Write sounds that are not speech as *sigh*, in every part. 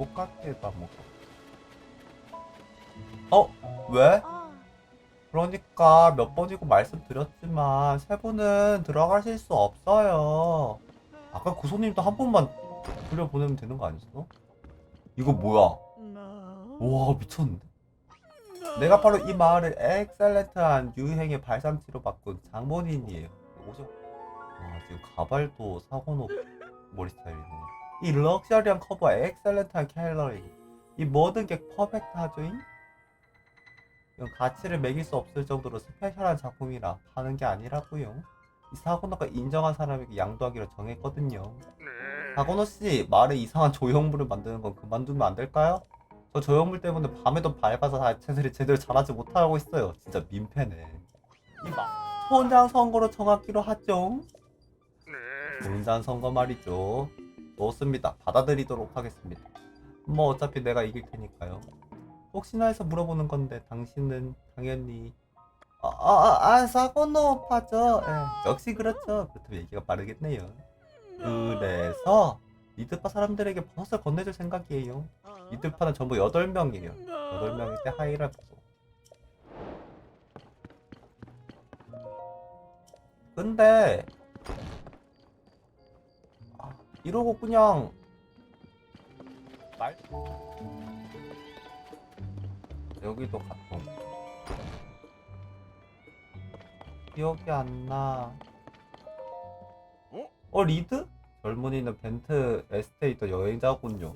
똑같아 다 먹어. 어? 왜? 아, 그러니까 몇 번이고 말씀드렸지만 세 분은 들어가실 수 없어요. 아까 그 손님도 한 번만 돌려보내면 되는 거 아니었어? 이거 뭐야? 와 미쳤는데? 내가 바로 이 마을을 엑셀렌트한 유행의 발상지로 바꾼 장본인이에요. 오죠? 와 지금 가발도 사고노 머리 스타일이네. 이 럭셔리한 커버와 엑셀렌트한 캘러리. 이 모든 게 퍼펙트하죠잉? 이건 가치를 매길 수 없을 정도로 스페셜한 작품이라 파는 게 아니라고요. 이 사고노가 인정한 사람에게 양도하기로 정했거든요. 사고노 씨, 마을에 이상한 조형물을 만드는 건 그만두면 안 될까요? 저 조형물 때문에 밤에도 밝아서 자체들이 제대로 자라지 못하고 있어요. 진짜 민폐네. 이마 혼장 선거로 정하기로 하죠. 혼장 선거 말이죠. 좋습니다. 받아들이도록 하겠습니다. 뭐 어차피 내가 이길 테니까요. 혹시나 해서 물어보는 건데 당신은 당연히 아아아 아, 아, 사고노 파죠. 예, 역시 그렇죠. 그렇다면 얘기가 빠르겠네요. 그래서 리드파 사람들에게 버섯을 건네줄 생각이에요. 리드파는 전부 8명이에요. 8명일 때 하이를 보고. 근데 아, 이러고 그냥 말 여기도 가통 기억이 안 나. 어 리드? 젊은이는 벤트 에스테이트 여행자군요.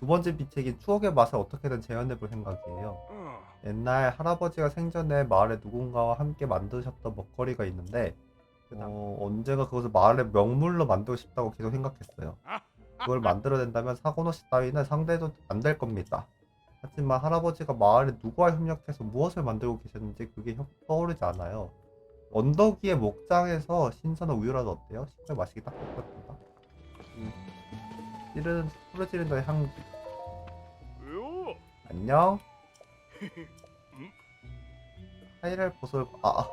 두 번째 비책인 추억의 맛을 어떻게든 재현해볼 생각이에요. 옛날 할아버지가 생전에 마을에 누군가와 함께 만드셨던 먹거리가 있는데 어, 언제가 그것을 마을의 명물로 만들고 싶다고 계속 생각했어요. 그걸 만들어낸다면 사고노시 따위는 상대도 안 될 겁니다. 하지만 할아버지가 마을에 누구와 협력해서 무엇을 만들고 계셨는지 그게 협- 떠오르지 않아요. 언덕 위의 목장에서 신선한 우유라도 어때요? 식후에 마시기 딱 좋거든요. 음. 찌르는 소리 지른다의 향기. 안녕. *laughs* 하이랄 보솔 아, 아.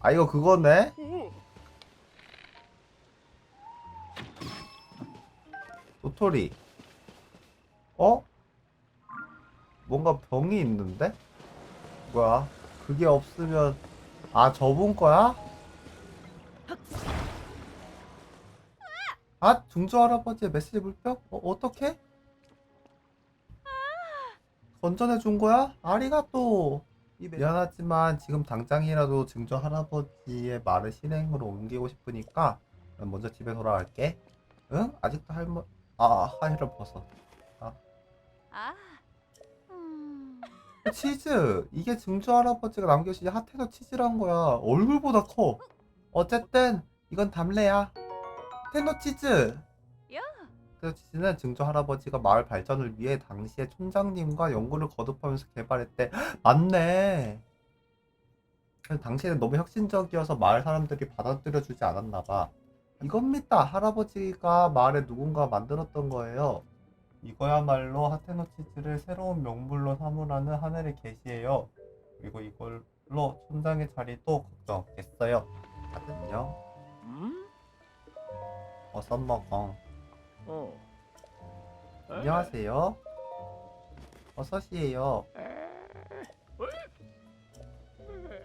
아 이거 그거네? 도토리 어? 뭔가 병이 있는데? 뭐야? 그게 없으면 아 저분 거야? 아 중조 할아버지의 메시지 불평? 어 어떻게? 건전해 준 거야? 아리가또. 이 미안하지만 지금 당장이라도 증조 할아버지의 말을 실행으로 옮기고 싶으니까 난 먼저 집에 돌아갈게. 응? 아직도 할머 아 하이를 벗어. 아, 음, 치즈 이게 증조 할아버지가 남겨주신 핫해서 치즈란 거야. 얼굴보다 커. 어쨌든 이건 담례야. 테노 치즈. 치즈는 증조 할아버지가 마을 발전을 위해 당시에 촌장님과 연구를 거듭하면서 개발했대. *gasps* 맞네. 당시에는 너무 혁신적이어서 마을 사람들이 받아들여주지 않았나 봐. 이겁니다. 할아버지가 마을에 누군가 만들었던 거예요. 이거야말로 하테노 치즈를 새로운 명물로 삼으라는 하늘의 계시예요. 그리고 이걸로 촌장의 자리도 걱정 없겠어요. 하든요. 어서 먹어. 안녕하세요. 어서시에요.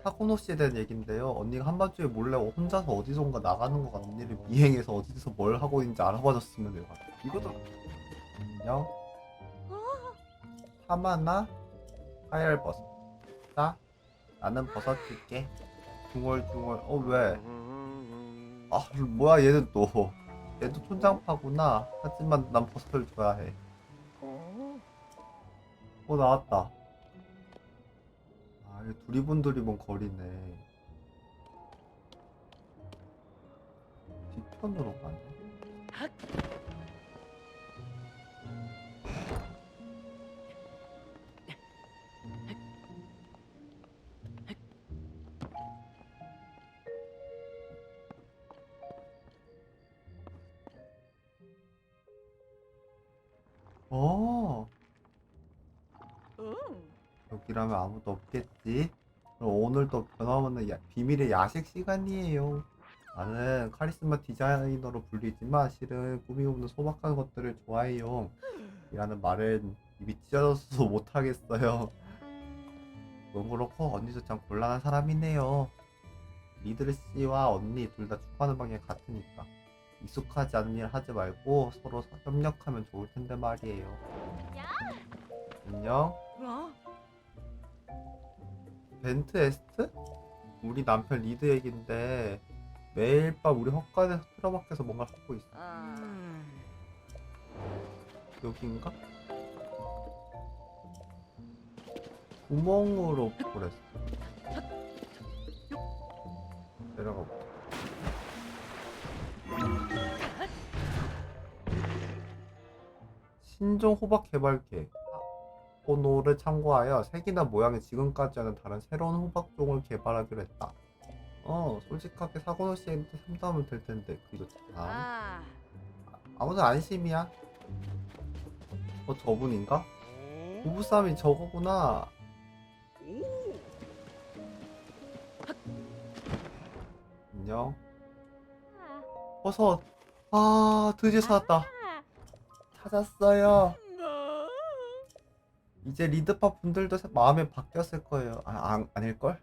사고노 씨에 대한 얘긴데요. 언니가 한밤중에 몰래 혼자서 어디선가 나가는 거 같은 언니를 미행해서 어디서 뭘 하고 있는지 알아봐줬으면 돼요. 이것도 안녕. 하마나 하얄 버섯. 자, 나는 버섯 줄게. 중얼중얼. 어 왜? 아 뭐야 얘는 또 얘도 촌장파구나. 하지만 난 버섯을 줘야 해. 어 나왔다. 아 이거 두리번두리번 거리네. 뒤편으로 가네. 어. 여기라면 아무도 없겠지. 그럼 오늘도 변함없는 야- 비밀의 야식 시간이에요. 나는 카리스마 디자이너로 불리지만 실은 꾸미고 없는 소박한 것들을 좋아해요. 이라는 말은 입이 찢어져서 *laughs* 못하겠어요. 그건 그렇고 언니도 참 곤란한 사람이네요. 리들 씨와 언니 둘 다 축구하는 방향이 같으니까 익숙하지 않은 일 하지 말고 서로 협력하면 좋을 텐데 말이에요. 안녕. 어? 벤트 에스트? 우리 남편 리드 얘긴데 매일 밤 우리 헛간에서 틀어박혀서 뭔가 하고 있어. 음. 여긴가? 구멍으로 보냈어. 신종 호박 개발 계획. 번호를 참고하여 색이나 모양이 지금까지와는 다른 새로운 호박 종을 개발하기로 했다. 어, 솔직하게 사고노 씨한테 상담하면 될 텐데 그거 참. 아. 아무튼 안심이야. 어 저분인가? 부부싸움이 저거구나. 안녕. 버섯. 아 드디어 찾았다. 찾았어요. 이제 리드파 분들도 마음이 바뀌었을 거예요. 아, 안, 아닐걸?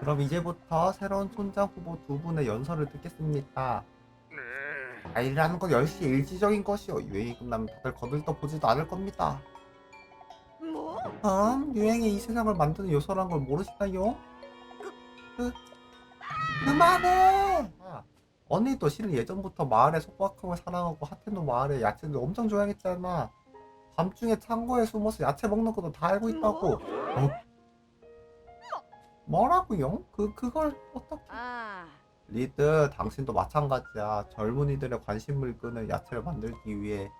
그럼 이제부터 새로운 촌장 후보 두 분의 연설을 듣겠습니다. 아이라는 건 역시 일지적인 것이요. 유행이 끝나면 다들 거들떠 보지도 않을 겁니다. 뭐? 음, 유행이 이 세상을 만드는 요소란 걸 모르시나요? 그, 그만해! 아, 언니도 실은 예전부터 마을의 소박함을 사랑하고 하테노 마을의 야채를 엄청 좋아했잖아. 밤중에 창고에 숨어서 야채 먹는 것도 다 알고 있다고. 어? 뭐라고요? 그, 그걸 어떻게... 아. 리드, 당신도 마찬가지야. 젊은이들의 관심을 끄는 야채를 만들기 위해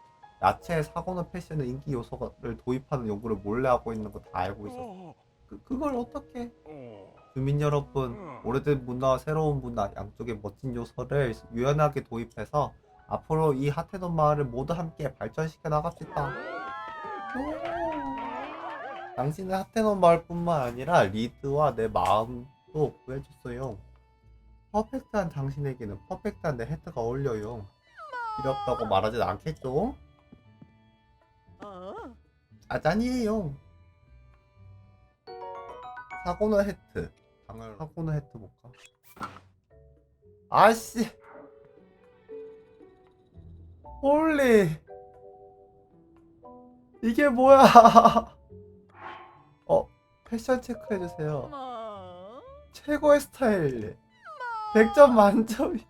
야채의 사고는 패션의 인기 요소를 도입하는 연구를 몰래 하고 있는 거 다 알고 있어. 그, 그걸 어떻게? 주민 여러분, 오래된 문화와 새로운 문화 양쪽의 멋진 요소를 유연하게 도입해서 앞으로 이 하테논 마을을 모두 함께 발전시켜 나갑시다. 당신의 하테논 마을뿐만 아니라 리드와 내 마음도 구해줬어요. 퍼펙트한 당신에게는 퍼펙트한 내 헤드가 어울려요. 필요 없다고 말하진 않겠죠? 어? 짜잔이에요. 사고너 헤트. 방을 사고너 헤트 볼까? 아씨. 홀리. 이게 뭐야? *laughs* 어, 패션 체크해주세요. 뭐? 최고의 스타일. 100점 만점이.